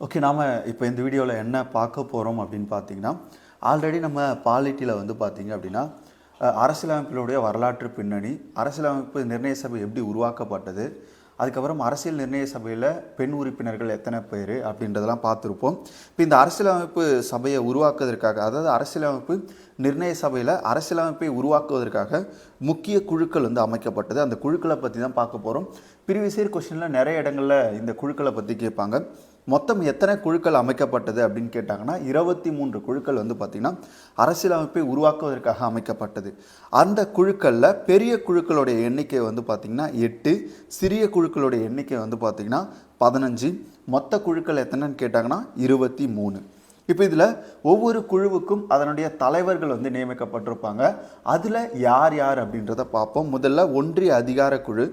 Okay நாம் இப்போ இந்த வீடியோவில் என்ன பார்க்க போகிறோம் அப்படின்னு பார்த்தீங்கன்னா ஆல்ரெடி நம்ம பாலிட்டியில் வந்து பார்த்தீங்க அப்படின்னா அரசியலமைப்பினுடைய வரலாற்று பின்னணி அரசியலமைப்பு நிர்ணய சபை எப்படி உருவாக்கப்பட்டது அதுக்கப்புறம் அரசியல் நிர்ணய சபையில் பெண் உறுப்பினர்கள் எத்தனை பேர் அப்படின்றதெல்லாம் பார்த்துருப்போம். இப்போ இந்த அரசியலமைப்பு சபையை உருவாக்குவதற்காக அதாவது அரசியலமைப்பு நிர்ணய சபையில் அரசியலமைப்பை உருவாக்குவதற்காக முக்கிய குழுக்கள் வந்து அமைக்கப்பட்டது. அந்த குழுக்களை பற்றி தான் பார்க்க போகிறோம் ப்ரீவியஸ் கொஷினில் நிறைய இடங்களில் இந்த குழுக்களை பற்றி கேட்பாங்க. மொத்தம் எத்தனை குழுக்கள் அமைக்கப்பட்டது அப்படின்னு கேட்டாங்கன்னா இருபத்தி மூன்று குழுக்கள் வந்து பார்த்திங்கன்னா அரசியலமைப்பை உருவாக்குவதற்காக அமைக்கப்பட்டது. அந்த குழுக்களில் பெரிய குழுக்களுடைய எண்ணிக்கை வந்து பார்த்திங்கன்னா எட்டு சிறிய குழுக்களுடைய எண்ணிக்கை வந்து பார்த்திங்கன்னா பதினஞ்சு மொத்த குழுக்கள் எத்தனைன்னு கேட்டாங்கன்னா இருபத்தி மூணு. இப்போ இதில் ஒவ்வொரு குழுவுக்கும் அதனுடைய தலைவர்கள் வந்து நியமிக்கப்பட்டிருப்பாங்க. அதில் யார் யார் அப்படின்றத பார்ப்போம். முதல்ல ஒன்றிய அதிகார குழு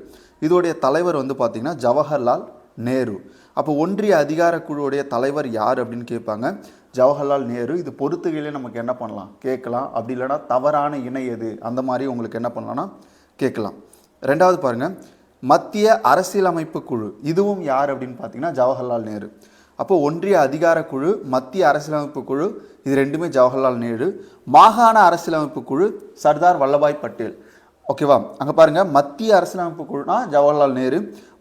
இதோடைய தலைவர் வந்து பார்த்திங்கன்னா ஜவஹர்லால் நேரு. அப்போ ஒன்றிய அதிகார குழுவுடைய தலைவர் யார் அப்படின்னு கேட்பாங்க? ஜவஹர்லால் நேரு. இது பொறுத்துகையிலே நமக்கு என்ன பண்ணலாம்? கேட்கலாம். அப்படி இல்லைன்னா தவறான இணை எது? அந்த மாதிரி உங்களுக்கு என்ன பண்ணலாம்னா கேட்கலாம். ரெண்டாவது பாருங்கள் மத்திய அரசியலமைப்பு குழு. இதுவும் யார் அப்படின்னு பார்த்தீங்கன்னா ஜவஹர்லால் நேரு. அப்போ ஒன்றிய அதிகார குழு மத்திய அரசியலமைப்பு குழு இது ரெண்டுமே ஜவஹர்லால் நேரு. மாகாண அரசியலமைப்பு குழு சர்தார் வல்லபாய் பட்டேல். ஓகேவா அங்கே பாருங்கள் மத்திய அரசியலமைப்பு குழுனா ஜவஹர்லால் நேரு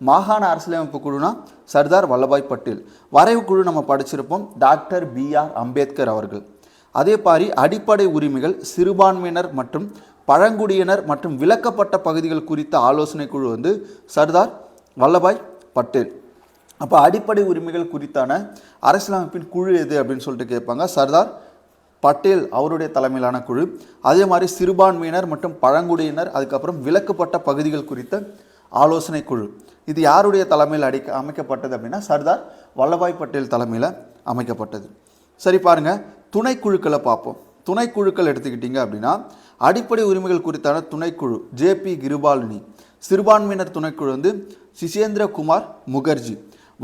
மாகாண அரசியலமைப்பு குழுனா சர்தார் வல்லபாய் பட்டேல். வரைவு குழு நம்ம படிச்சிருப்போம். டாக்டர் பி ஆர் அம்பேத்கர் அவர்கள். அதே மாதிரி அடிப்படை உரிமைகள் சிறுபான்மையினர் மற்றும் பழங்குடியினர் மற்றும் விலக்கப்பட்ட பகுதிகள் குறித்த ஆலோசனை குழு வந்து சர்தார் வல்லபாய் பட்டேல். அப்போ அடிப்படை உரிமைகள் குறித்தான அரசியலமைப்பின் குழு எது அப்படின்னு சொல்லிட்டு கேட்பாங்க. சர்தார் பட்டேல் அவருடைய தலைமையிலான குழு அதே மாதிரி சிறுபான்மையினர் மற்றும் பழங்குடியினர் அதுக்கப்புறம் விலக்கப்பட்ட பகுதிகள் குறித்த ஆலோசனை குழு. இது யாருடைய தலைமையில் அடிக்க அமைக்கப்பட்டது அப்படின்னா சர்தார் வல்லபாய் பட்டேல் தலைமையில் அமைக்கப்பட்டது. சரி பாருங்கள் துணைக்குழுக்களை பார்ப்போம். துணைக்குழுக்கள் எடுத்துக்கிட்டிங்க அப்படின்னா அடிப்படை உரிமைகள் குறித்தான துணைக்குழு ஜேபி கிருபாலினி. சிறுபான்மையினர் துணைக்குழு வந்து சிசேந்திர குமார் முகர்ஜி.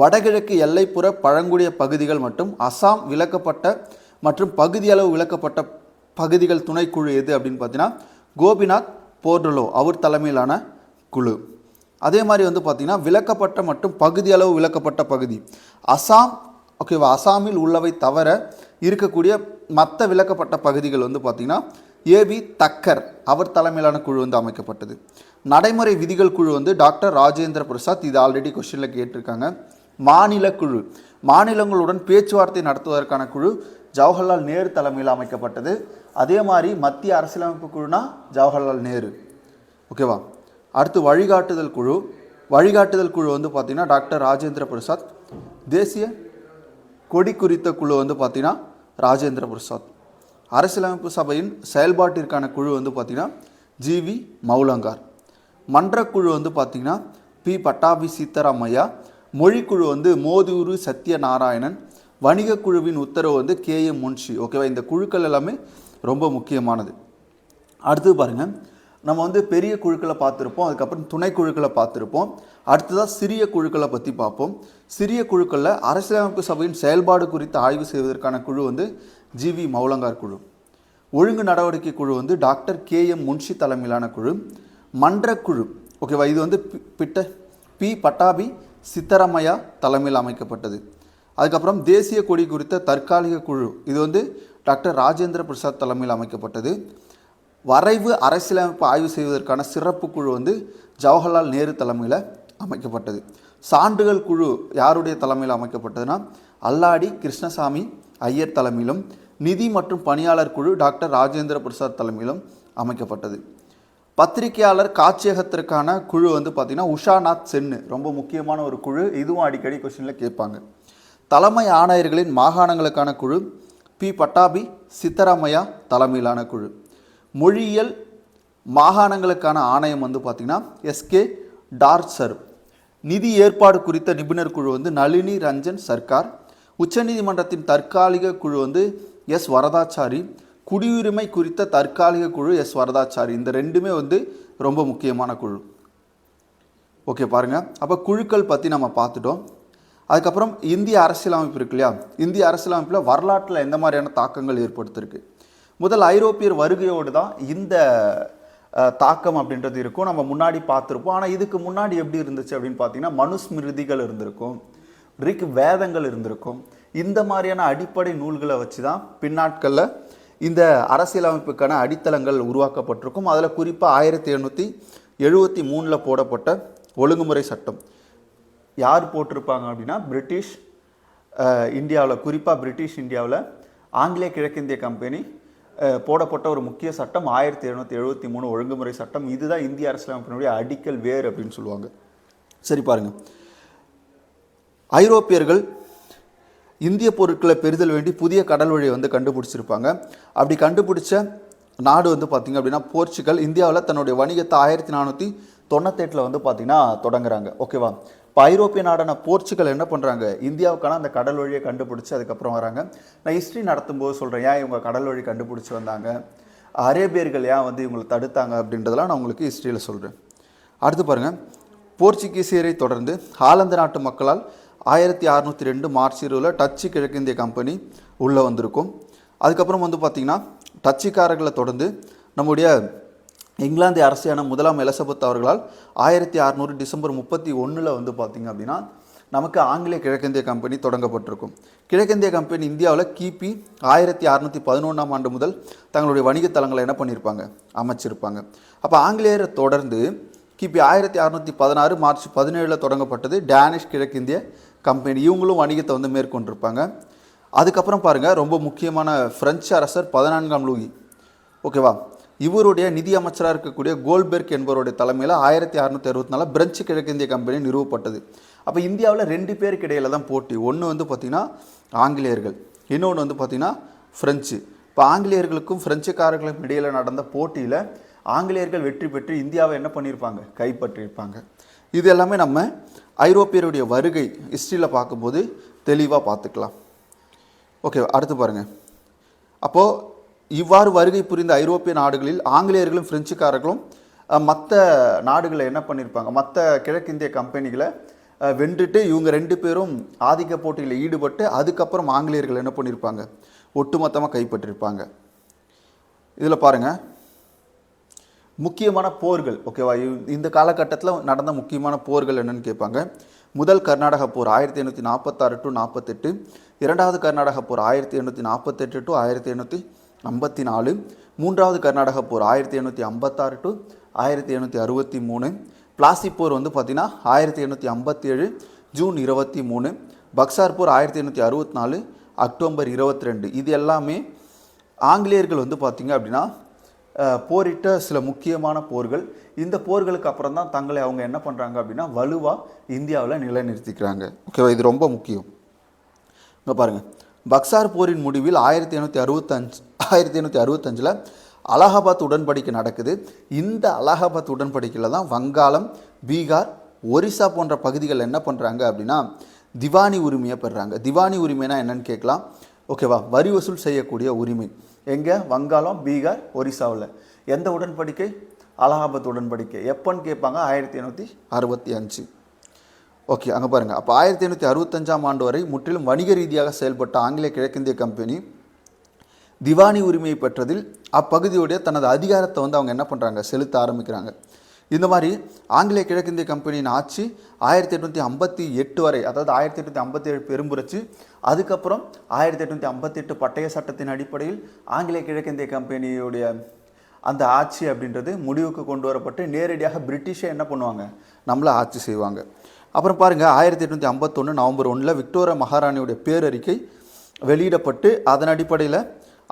வடகிழக்கு எல்லைப்புற பழங்குடிய பகுதிகள் மற்றும் அசாம் விலக்கப்பட்ட மற்றும் பகுதியளவு விளக்கப்பட்ட பகுதிகள் துணைக்குழு எது அப்படின்னு பார்த்தீங்கன்னா கோபிநாத் போர்டலோ அவர் தலைமையிலான குழு. அதே மாதிரி வந்து பார்த்திங்கன்னா விளக்கப்பட்ட மற்றும் பகுதியளவு விளக்கப்பட்ட பகுதி. அசாம் ஓகேவா அசாமில் உள்ளவை தவிர இருக்கக்கூடிய மற்ற விளக்கப்பட்ட பகுதிகள் வந்து பார்த்திங்கன்னா ஏபி தக்கர் அவர் தலைமையிலான குழு வந்து அமைக்கப்பட்டது. நடைமுறை விதிகள் குழு வந்து டாக்டர் ராஜேந்திர பிரசாத் இது ஆல்ரெடி கொஸ்டினில் கேட்டிருக்காங்க. மாநில குழு. மாநிலங்களுடன் பேச்சுவார்த்தை நடத்துவதற்கான குழு ஜவஹர்லால் நேரு தலைமையில் அமைக்கப்பட்டது. அதே மாதிரி மத்திய அரசியலமைப்பு குழுனா ஜவஹர்லால் நேரு. ஓகேவா அடுத்து வழிகாட்டுதல் குழு. வழிகாட்டுதல் குழு வந்து பார்த்திங்கன்னா டாக்டர் ராஜேந்திர பிரசாத். தேசிய கொடி குறித்த குழு வந்து பார்த்திங்கன்னா ராஜேந்திர பிரசாத். அரசியலமைப்பு சபையின் செயல்பாட்டிற்கான குழு வந்து பார்த்திங்கன்னா ஜிவி மௌலங்கார். மன்றக்குழு வந்து பார்த்திங்கன்னா பி பட்டாபி சீத்தாராமையா. மொழிக்குழு வந்து மோதூரு சத்யநாராயணன். வணிக குழுவின் உத்தரவு வந்து கே எம் முன்ஷி. ஓகேவா இந்த குழுக்கள் எல்லாமே ரொம்ப முக்கியமானது. அடுத்தது பாருங்கள் நம்ம வந்து பெரிய குழுக்களை பார்த்துருப்போம். அதுக்கப்புறம் துணை குழுக்களை பார்த்துருப்போம். அடுத்ததாக சிறிய குழுக்களை பற்றி பார்ப்போம். சிறிய குழுக்களில் அரசியலமைப்பு சபையின் செயல்பாடு குறித்து ஆய்வு செய்வதற்கான குழு வந்து ஜிவி மௌலங்கார் குழு. ஒழுங்கு நடவடிக்கை குழு வந்து டாக்டர் கே எம் முன்ஷி தலைமையிலான குழு. மன்றக்குழு ஓகேவா இது வந்து பிட்ட பி பட்டாபி சித்தரமையா தலைமையில் அமைக்கப்பட்டது. அதுக்கப்புறம் தேசிய கொடி குறித்த தற்காலிக குழு. இது வந்து டாக்டர் ராஜேந்திர பிரசாத் தலைமையில் அமைக்கப்பட்டது. வரைவு அரசியலமைப்பு ஆய்வு செய்வதற்கான சிறப்பு குழு வந்து ஜவஹர்லால் நேரு தலைமையில் அமைக்கப்பட்டது. சான்றுகள் குழு யாருடைய தலைமையில் அமைக்கப்பட்டதுன்னா அல்லாடி கிருஷ்ணசாமி ஐயர் தலைமையிலும் நிதி மற்றும் பணியாளர் குழு டாக்டர் ராஜேந்திர பிரசாத் தலைமையிலும் அமைக்கப்பட்டது. பத்திரிகையாளர் காட்சியகத்திற்கான குழு வந்து பார்த்திங்கன்னா உஷாநாத் சென்னு. ரொம்ப முக்கியமான ஒரு குழு. இதுவும் அடிக்கடி கொஸ்டினில் கேட்பாங்க. தலைமை ஆணையர்களின் மாகாணங்களுக்கான குழு பி. பட்டாபி சித்தராமையா தலைமையிலான குழு. மொழியியல் மாகாணங்களுக்கான ஆணையம் வந்து பார்த்திங்கன்னா எஸ்கே டார்சர். நிதி ஏற்பாடு குறித்த நிபுணர் குழு வந்து நளினி ரஞ்சன் சர்க்கார். உச்சநீதிமன்றத்தின் தற்காலிக குழு வந்து எஸ். வரதாச்சாரி. குடியுரிமை குறித்த தற்காலிக குழு எஸ். வரதாச்சாரி. இந்த ரெண்டுமே வந்து ரொம்ப முக்கியமான குழு. ஓகே பாருங்கள் அப்போ குழுக்கள் பற்றி நம்ம பார்த்துட்டோம். அதுக்கப்புறம் இந்திய அரசியலமைப்பு இருக்கு இல்லையா? இந்திய அரசியலமைப்பில் வரலாற்றில் எந்த மாதிரியான தாக்கங்கள் ஏற்படுத்திருக்கு? முதல் ஐரோப்பியர் வருகையோடு தான் இந்த தாக்கம் அப்படின்றது இருக்கும். நம்ம முன்னாடி பார்த்துருப்போம். ஆனால் இதுக்கு முன்னாடி எப்படி இருந்துச்சு அப்படின்னு பார்த்தீங்கன்னா மனுஸ்மிருதிகள் இருந்திருக்கும். ரிக் வேதங்கள் இருந்திருக்கும். இந்த மாதிரியான அடிப்படை நூல்களை வச்சு தான் பின்னாட்களில் இந்த அரசியலமைப்புக்கான அடித்தளங்கள் உருவாக்கப்பட்டிருக்கும். அதில் குறிப்பாக ஆயிரத்தி எழுநூற்றி எழுபத்தி மூணில் போடப்பட்ட ஒழுங்குமுறை சட்டம். யார் போட்டிருப்பாங்க அப்படின்னா பிரிட்டிஷ் இந்தியாவில் குறிப்பாக பிரிட்டிஷ் இந்தியாவில் ஆங்கிலேய கிழக்கிந்திய கம்பெனி போடப்பட்ட ஒரு முக்கிய சட்டம் ஆயிரத்தி எழுநூற்றி எழுபத்தி மூணு ஒழுங்குமுறை சட்டம். இதுதான் இந்திய அரசியலமைப்பினுடைய அடிக்கல் வேர் அப்படின்னு சொல்லுவாங்க. சரி பாருங்க. ஐரோப்பியர்கள் இந்திய பொருட்களை பெறுதல் வேண்டி புதிய கடல் வழியை வந்து கண்டுபிடிச்சிருப்பாங்க. அப்படி கண்டுபிடிச்ச நாடு வந்து பார்த்திங்க அப்படின்னா போர்ச்சுகல். இந்தியாவில் தன்னுடைய வணிகத்தை ஆயிரத்தி நானூற்றி தொண்ணூத்தெட்டில் வந்து பார்த்திங்கன்னா தொடங்குறாங்க. ஓகேவா? இப்போ ஐரோப்பிய நாடான போர்ச்சுகல் என்ன பண்ணுறாங்க இந்தியாவுக்கான அந்த கடல் வழியை கண்டுபிடிச்சி அதுக்கப்புறம் வராங்க. நான் ஹிஸ்ட்ரி நடத்தும்போது சொல்கிறேன் ஏன் இவங்க கடல் வழி கண்டுபிடிச்சி வந்தாங்க? அரேபியர்கள் ஏன் வந்து இவங்களை தடுத்தாங்க? அப்படின்றதெல்லாம் நான் உங்களுக்கு ஹிஸ்ட்ரியில் சொல்கிறேன் அடுத்து பாருங்கள் போர்ச்சுகீசியரை தொடர்ந்து ஹாலந்து நாட்டு மக்களால் ஆயிரத்தி அறநூற்றி ரெண்டு மார்ச் இருவில் டச்சு கிழக்கிந்திய கம்பெனி உள்ளே வந்திருக்கும். அதுக்கப்புறம் வந்து பார்த்திங்கன்னா டச்சுக்காரர்களை தொடர்ந்து நம்முடைய இங்கிலாந்து அரசியான முதலாம் எலசபெத் அவர்களால் ஆயிரத்தி அறநூறு டிசம்பர் முப்பத்தி ஒன்றில் வந்து பார்த்திங்க அப்படின்னா நமக்கு ஆங்கிலேய கிழக்கிந்திய கம்பெனி தொடங்கப்பட்டிருக்கும். கிழக்கிந்திய கம்பெனி இந்தியாவில் கிபி ஆயிரத்தி அறநூற்றி பதினொன்றாம் ஆண்டு முதல் தங்களுடைய வணிக தளங்களை என்ன பண்ணியிருப்பாங்க அமைச்சிருப்பாங்க. அப்போ ஆங்கிலேயரை தொடர்ந்து கிபி ஆயிரத்தி அறநூற்றி பதினாறு மார்ச் பதினேழில் தொடங்கப்பட்டது டேனிஷ் கிழக்கிந்திய கம்பெனி. இவங்களும் வணிகத்தை வந்து மேற்கொண்டிருப்பாங்க. அதுக்கப்புறம் பாருங்கள் ரொம்ப முக்கியமான ஃப்ரெஞ்சு அரசர் பதினான்காம் லூயி. ஓகேவா? இவருடைய நிதி அமைச்சராக இருக்கக்கூடிய கோல்பெர்க் என்பவருடைய தலைமையில் ஆயிரத்தி அறுநூத்தி அறுபத்தி நாலு பிரெஞ்சு கிழக்கிந்திய கம்பெனி நிறுவப்பட்டது. அப்போ இந்தியாவில் ரெண்டு பேருக்கு இடையில தான் போட்டி. ஒன்று வந்து பார்த்திங்கன்னா ஆங்கிலேயர்கள் இன்னொன்று வந்து பார்த்திங்கன்னா ஃப்ரெஞ்சு இப்போ ஆங்கிலேயர்களுக்கும் பிரெஞ்சுக்காரர்களுக்கும் இடையில் நடந்த போட்டியில் ஆங்கிலேயர்கள் வெற்றி பெற்று இந்தியாவை என்ன பண்ணியிருப்பாங்க? கைப்பற்றியிருப்பாங்க. இது எல்லாமே நம்ம ஐரோப்பியருடைய வருகை ஹிஸ்ட்ரியில் பார்க்கும்போது தெளிவாக பார்த்துக்கலாம். ஓகே அடுத்து பாருங்கள் அப்போது இவ்வாறு வருகை புரிந்த ஐரோப்பிய நாடுகளில் ஆங்கிலேயர்களும் பிரெஞ்சுக்காரர்களும் மற்ற நாடுகளை என்ன பண்ணியிருப்பாங்க மற்ற கிழக்கிந்திய கம்பெனிகளை வென்றுட்டு இவங்க ரெண்டு பேரும் ஆதிக்க போட்டியில் ஈடுபட்டு அதுக்கப்புறம் ஆங்கிலேயர்கள் என்ன பண்ணியிருப்பாங்க ஒட்டுமொத்தமாக கைப்பற்றிருப்பாங்க. இதில் பாருங்கள் முக்கியமான போர்கள் ஓகேவா? இந்த காலகட்டத்தில் நடந்த முக்கியமான போர்கள் என்னென்னு கேட்பாங்க. முதல் கர்நாடக போர் ஆயிரத்தி எண்ணூற்றி நாற்பத்தாறு டு நாற்பத்தெட்டு இரண்டாவது கர்நாடக போர் ஆயிரத்தி எண்ணூற்றி நாற்பத்தெட்டு டு ஆயிரத்தி எண்ணூற்றி ஐம்பத்தி நாலு மூன்றாவது கர்நாடக போர் ஆயிரத்தி எண்ணூற்றி ஐம்பத்தாறு டு ஆயிரத்தி எண்ணூற்றி அறுபத்தி மூணு. பிளாசி போர் வந்து பார்த்திங்கன்னா ஆயிரத்தி எண்ணூற்றி ஐம்பத்தி ஏழு ஜூன் இருபத்தி மூணு. பக்சார் போர் ஆயிரத்தி எண்ணூற்றி அறுபத்தி நாலு அக்டோபர் இருபத்தி ரெண்டு. இது எல்லாமே ஆங்கிலேயர்கள் வந்து பார்த்திங்க அப்படின்னா போரிட்ட சில முக்கியமான போர்கள். இந்த போர்களுக்கு அப்புறம் தான் தங்களை அவங்க என்ன பண்ணுறாங்க அப்படின்னா வலுவாக இந்தியாவில் நிலைநிறுத்திக்கிறாங்க. ஓகேவா? இது ரொம்ப முக்கியம். இங்கே பாருங்கள் பக்சார் போரின் முடிவில் ஆயிரத்தி எண்ணூற்றி அறுபத்தஞ்சு ஆயிரத்தி எண்ணூற்றி அறுபத்தஞ்சில் அலகாபாத் உடன்படிக்கை நடக்குது. இந்த அலகாபாத் உடன்படிக்கையில் தான் வங்காளம் பீகார் ஒரிசா போன்ற பகுதிகள் என்ன பண்ணுறாங்க அப்படின்னா திவானி உரிமையை பெறுறாங்க. திவானி உரிமைனா என்னன்னு கேட்கலாம். ஓகேவா? வரி வசூல் செய்யக்கூடிய உரிமை. எங்கே? வங்காளம் பீகார் ஒரிசாவில். எந்த உடன்படிக்கை? அலகாபாத் உடன்படிக்கை. எப்போன்னு கேட்பாங்க? ஆயிரத்தி எண்ணூற்றி அறுபத்தி அஞ்சு. ஓகே அங்கே பாருங்கள் அப்போ ஆயிரத்தி எண்ணூற்றி அறுபத்தஞ்சாம் ஆண்டு வரை முற்றிலும் வணிக ரீதியாக செயல்பட்ட ஆங்கிலேய கிழக்கிந்திய கம்பெனி திவானி உரிமையை பெற்றதில் அப்பகுதியுடைய தனது அதிகாரத்தை வந்து அவங்க என்ன பண்ணுறாங்க செலுத்த ஆரம்பிக்கிறாங்க. இந்த மாதிரி ஆங்கிலேய கிழக்கிந்திய கம்பெனியின் ஆட்சி ஆயிரத்தி எட்நூற்றி ஐம்பத்தி எட்டு வரை அதாவது ஆயிரத்தி எட்நூற்றி ஐம்பத்தி ஏழு பெரும்புரட்சி அதுக்கப்புறம் ஆயிரத்தி எட்நூற்றி ஐம்பத்தெட்டு பட்டய சட்டத்தின் அடிப்படையில் ஆங்கிலேய கிழக்கிந்திய கம்பெனியுடைய அந்த ஆட்சி அப்படின்றது முடிவுக்கு கொண்டு வரப்பட்டு நேரடியாக பிரிட்டிஷை என்ன பண்ணுவாங்க? நம்மளை ஆட்சி செய்வாங்க. அப்புறம் பாருங்கள் ஆயிரத்தி எட்நூற்றி ஐம்பத்தொன்று நவம்பர் ஒன்றில் விக்டோரியா மகாராணியுடைய பேரறிக்கை வெளியிடப்பட்டு அதன் அடிப்படையில்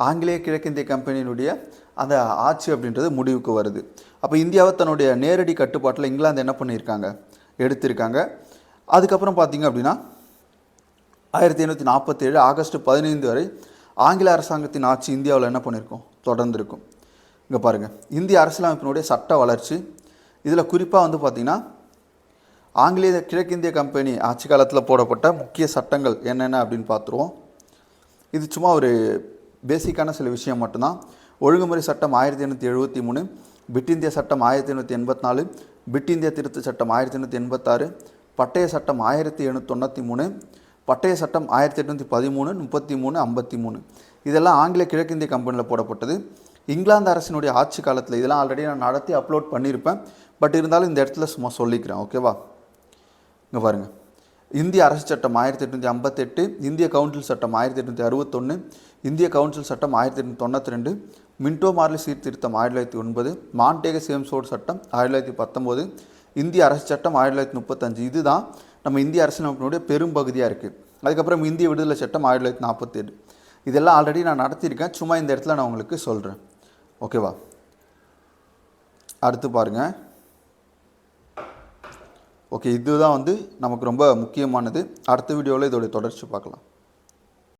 ஆங்கிலேய கிழக்கிந்திய கம்பெனியினுடைய அந்த ஆட்சி அப்படின்றது முடிவுக்கு வருது. அப்போ இந்தியாவை தன்னுடைய நேரடி கட்டுப்பாட்டில் இங்கிலாந்து என்ன பண்ணியிருக்காங்க? எடுத்திருக்காங்க. அதுக்கப்புறம் பார்த்தீங்க அப்படின்னா ஆயிரத்தி எண்ணூற்றி நாற்பத்தேழு ஆகஸ்ட் பதினைந்து வரை ஆங்கில அரசாங்கத்தின் ஆட்சி இந்தியாவில் என்ன பண்ணியிருக்கோம் தொடர்ந்துருக்கும். இங்கே பாருங்கள் இந்திய அரசியலமைப்பினுடைய சட்ட வளர்ச்சி. இதில் குறிப்பாக வந்து பார்த்திங்கன்னா ஆங்கிலேய கிழக்கிந்திய கம்பெனி ஆட்சி காலத்தில் போடப்பட்ட முக்கிய சட்டங்கள் என்னென்ன அப்படின்னு பார்த்துருவோம். இது சும்மா ஒரு பேசிக்கான சில விஷயம் மட்டும்தான். ஒழுங்குமுறை சட்டம் ஆயிரத்தி எண்ணூற்றி எழுபத்தி மூணு பிட் இந்திய சட்டம் ஆயிரத்தி எண்ணூற்றி எண்பத்தி நாலு பிட் இந்திய திருத்த சட்டம் ஆயிரத்தி எண்ணூற்றி எண்பத்தாறு பட்டய சட்டம் ஆயிரத்தி எண்ணூற்றி தொண்ணூற்றி மூணு பட்டய சட்டம் ஆயிரத்தி எட்நூற்றி பதிமூணு முப்பத்தி மூணு ஐம்பத்தி மூணு. இதெல்லாம் ஆங்கில கிழக்கிந்திய கம்பெனியில் போடப்பட்டது. இங்கிலாந்து அரசினுடைய ஆட்சி காலத்தில் இதெல்லாம் ஆல்ரெடி நான் நடத்தி அப்லோட் பண்ணியிருப்பேன். பட் இருந்தாலும் இந்த இடத்துல சும்மா சொல்லிக்கிறேன் ஓகேவா இங்கே பாருங்கள் இந்திய அரசு சட்டம் ஆயிரத்தி எட்நூற்றி ஐம்பத்தெட்டு இந்திய கவுன்சில் சட்டம் ஆயிரத்தி எட்நூற்றி அறுபத்தொன்று இந்திய கவுன்சில் சட்டம் ஆயிரத்தி எட்நூற்றி தொண்ணூற்றி ரெண்டு மின்டோ மார்லி சீர்திருத்தம் ஆயிரத்தி தொள்ளாயிரத்தி ஒன்பது மான்டேக சேம்சோட் சட்டம் ஆயிரத்தி தொள்ளாயிரத்தி பத்தொம்போது இந்திய அரசு சட்டம் ஆயிரத்தி தொள்ளாயிரத்தி முப்பத்தஞ்சு. இதுதான் நம்ம இந்திய அரசியலமைப்பினுடைய பெரும்பகுதியாக இருக்குது அதுக்கப்புறம் இந்திய விடுதலை சட்டம் ஆயிரத்தி தொள்ளாயிரத்தி நாற்பத்தேழு இதெல்லாம் ஆல்ரெடி நான் நடத்தியிருக்கேன். சும்மா இந்த இடத்துல நான் உங்களுக்கு சொல்கிறேன் ஓகேவா? அடுத்து பாருங்கள் ஓகே இதுதான் வந்து நமக்கு ரொம்ப முக்கியமானது. அடுத்த வீடியோவில் இதோடைய தொடர்ச்சி பார்க்கலாம்.